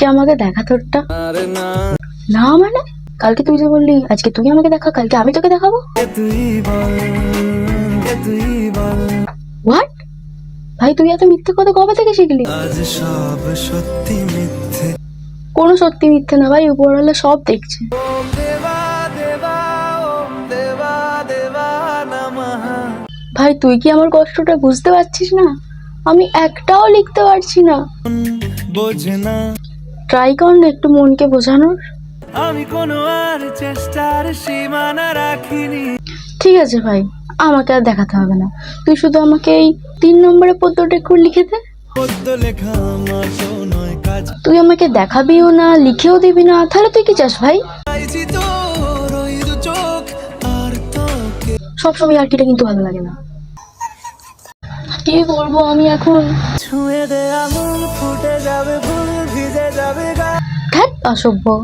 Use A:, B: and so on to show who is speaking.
A: আজকে আমাকে দেখা তোরটা? না মানে? কালকে তুই যে বললি, আজকে তুই আমাকে দেখা, কালকে আমি তোকে দেখাবো? হোয়াট ভাই, তুই এত মিথ্যে কথা কবে থেকে শিখলি? কোনো সত্যি মিথ্যে না ভাই, উপরওয়ালা সব দেখছে। ভাই, তুই কি আমার কষ্টটা বুঝতে পারছিস না? আমি একটাও লিখতে পারছি না
B: না।
A: ট্রাই কর না একটু মনকে বোঝানোর?
B: আমি কোনো আর চেষ্টার সীমানা রাখিনি।
A: ঠিক আছে ভাই আমাকে আর দেখাতে হবে না। তুই শুধু আমাকে এই তিন নম্বরের পদ্যটা একটু লিখে দে। তুই আমাকে দেখাবিও না লিখেও দিবি না তাহলে তুই কি চাস ভাই? সবসময় আরটিটা কিন্তু ভালো লাগে না। কি করব আমি এখন?
B: ছুঁয়ে দে ফুটে যাবে
A: অসভ্য।